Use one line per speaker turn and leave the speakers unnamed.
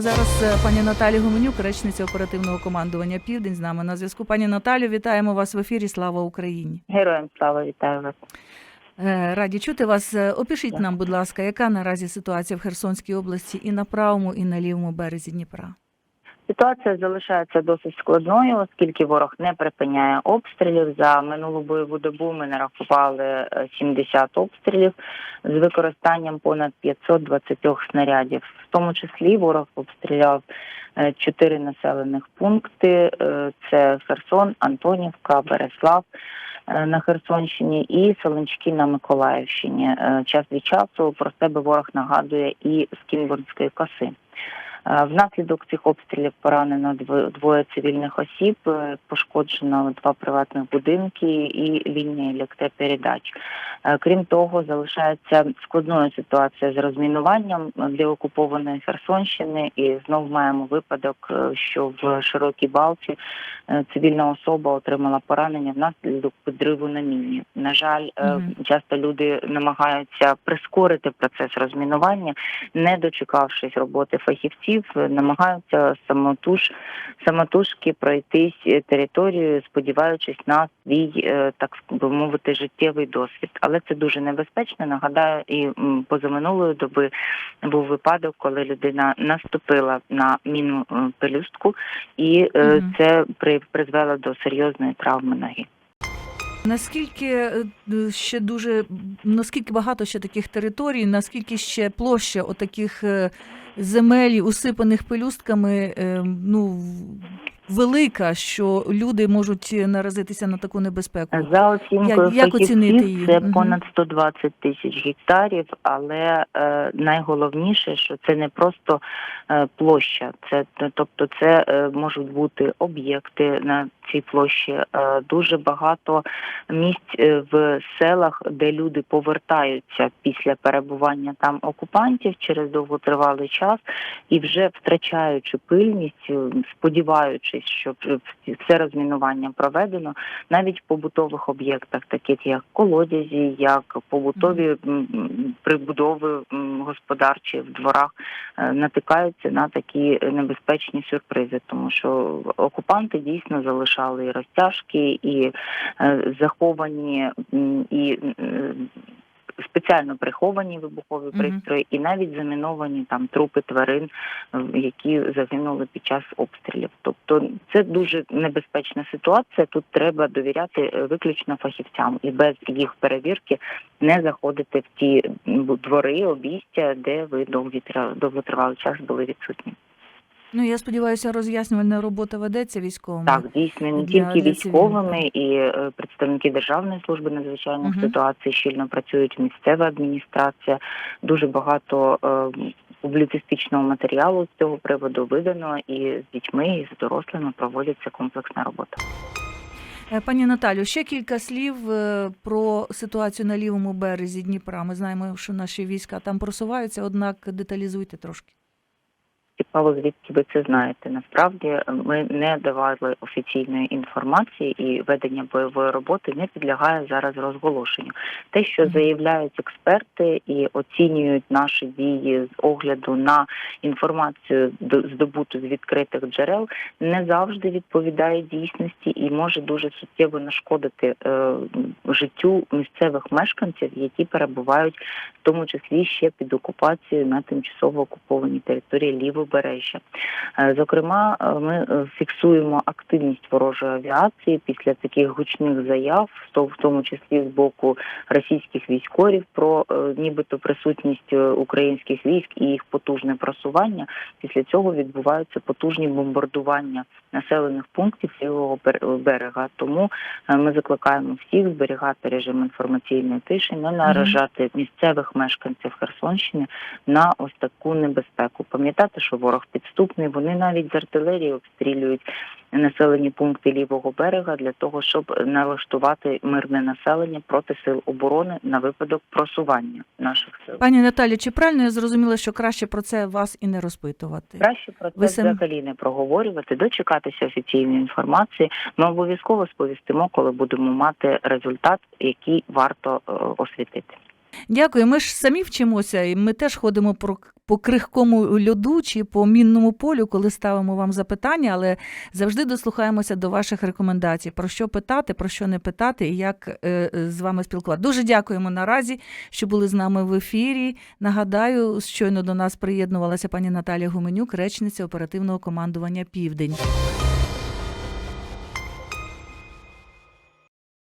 Зараз е, пані Наталі Гуменюк, речниця оперативного командування Південь з нами на зв'язку. Пані Наталю, вітаємо вас в ефірі. Слава Україні!
Героям слава вітаю вас.
Е, Раді чути вас. Е, Опишіть нам, будь ласка, яка наразі ситуація в Херсонській області і на правому, і на лівому березі Дніпра?
Ситуація залишається досить складною, оскільки ворог не припиняє обстрілів. За минулу бойову добу ми нарахували е, 70 обстрілів з використанням понад 520 снарядів. В тому числі ворог обстріляв е, чотири населених пункти: Е, це Херсон, Антонівка, Береслав. е, На Херсонщині і Солончки на Миколаївщині Е, час від часу про себе ворог нагадує і з Кінбурнської коси. Е, Внаслідок цих обстрілів поранено дво- двоє цивільних осіб, е, пошкоджено два приватних будинки і лінія електропередач. Е, Крім того, залишається складною ситуація з розмінуванням для окупованої Херсонщини. І знов маємо випадок, що в широкій балці цивільна особа отримала поранення внаслідок підриву на міні. На жаль, часто люди намагаються прискорити процес розмінування, не дочекавшись роботи фахівців, е, намагаються самотуж самотужки пройтись е, територією, сподіваючись на свій, е, так би мовити, життєвий досвід. Але це дуже небезпечно. Нагадаю, і позаминулої доби був випадок, коли людина наступила на міну пелюстку, і е,
Мгм.
це при призвело до серйозної травми ноги.
Наскільки е, ще дуже наскільки багато ще таких територій, наскільки ще площа отаких е, земель, усипаних пелюстками, е, ну велика, що люди можуть наразитися на таку небезпеку?
За оцінкою
Як- як оцінити її?
це понад 120 тисяч гектарів, але е, найголовніше, що це не просто е, площа, це тобто це е, можуть бути об'єкти на цій площі. Е, дуже багато місць е, в селах, де люди повертаються після перебування там окупантів через довготривалий час, і вже втрачаючи пильність, е, сподіваючись, що все розмінування проведено, навіть в побутових об'єктах, таких як колодязі, як побутові прибудови господарчі в дворах, е, натикаються на такі небезпечні сюрпризи, тому що окупанти дійсно залишали і розтяжки, і е, заховані і. Спеціально приховані вибухові пристрої і навіть заміновані там трупи тварин, які загинули під час обстрілів. Тобто це дуже небезпечна ситуація. Тут треба довіряти е, виключно фахівцям і без їх перевірки не заходити в ті двори, обійстя, де ви тра- довготривалий час були відсутні.
Ну я сподіваюся, роз'яснювальна робота ведеться військовими.
Так, дійсно, не тільки
для
військовими і е, представники Державної служби надзвичайних
Мгм.
ситуацій щільно працюють місцева адміністрація. Дуже багато е, публіцистичного матеріалу з цього приводу видано, і з дітьми, і з дорослими проводиться комплексна робота.
Е, Пані Наталю, ще кілька слів е, про ситуацію на лівому березі Дніпра. Ми знаємо, що наші війська там просуваються, однак деталізуйте трошки.
Цікаво, звідки ви це знаєте. Насправді ми не давали офіційної інформації, і ведення бойової роботи не підлягає зараз розголошенню. Те, що заявляють експерти і оцінюють наші дії з огляду на інформацію, здобуту з відкритих джерел, не завжди відповідає дійсності і може дуже суттєво нашкодити е, життю місцевих мешканців, які перебувають в тому числі ще під окупацією на тимчасово окупованій території лівобережжя. Е, Зокрема, е, ми е, фіксуємо активність ворожої авіації після таких гучних заяв, в тому числі з боку російських військових про нібито присутність українських військ і їх потужне просування. Після цього відбуваються потужні бомбардування населених пунктів лівого бер- берега. Тому ми закликаємо всіх зберігати режим інформаційної тиші, не наражати місцевих мешканців Херсонщини на ось таку небезпеку. Пам'ятати, що ворог підступний. Вони навіть з артилерії обстрілюють населені пункти лівого берега для того, щоб налаштувати мирне населення проти сил оборони на випадок просування наших сил.
Пані Наталі, чи правильно я зрозуміла, що краще про це вас і не розпитувати?
Краще про
Ви
це
сам-
взагалі не проговорювати, дочекатися офіційної інформації. Ми обов'язково сповістимо, коли будемо мати результат, який варто е, освітити.
Дякую. Ми ж самі вчимося, і ми теж ходимо по, по крихкому льоду чи по мінному полю, коли ставимо вам запитання, але завжди дослухаємося до ваших рекомендацій, про що питати, про що не питати і як е, е, з вами спілкуватися. Дуже дякуємо наразі, що були з нами в ефірі. Нагадаю, щойно до нас приєднувалася пані Наталія Гуменюк, речниця оперативного командування Південь.